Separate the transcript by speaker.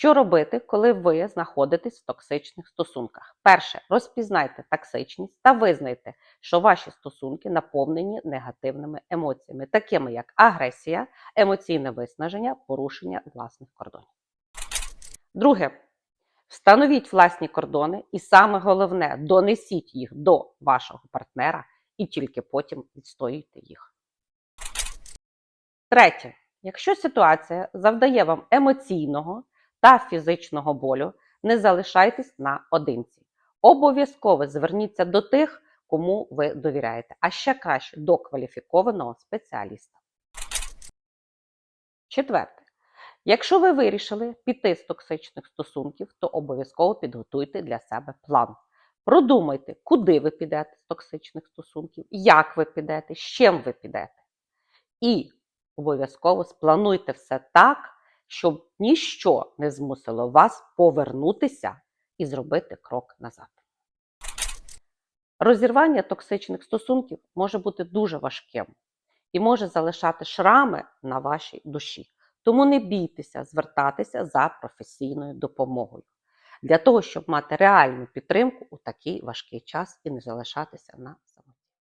Speaker 1: Що робити, коли ви знаходитесь в токсичних стосунках? Перше, розпізнайте токсичність та визнайте, що ваші стосунки наповнені негативними емоціями, такими як агресія, емоційне виснаження, порушення власних кордонів. Друге, встановіть власні кордони, і саме головне, донесіть їх до вашого партнера і тільки потім відстоюйте їх. Третє, якщо ситуація завдає вам емоційного та фізичного болю, не залишайтесь наодинці. Обов'язково зверніться до тих, кому ви довіряєте, а ще краще до кваліфікованого спеціаліста. Четверте. Якщо ви вирішили піти з токсичних стосунків, то обов'язково підготуйте для себе план. Продумайте, куди ви підете з токсичних стосунків, як ви підете, з чим ви підете. І обов'язково сплануйте все так, щоб ніщо не змусило вас повернутися і зробити крок назад. Розірвання токсичних стосунків може бути дуже важким і може залишати шрами на вашій душі. Тому не бійтеся звертатися за професійною допомогою для того, щоб мати реальну підтримку у такий важкий час і не залишатися на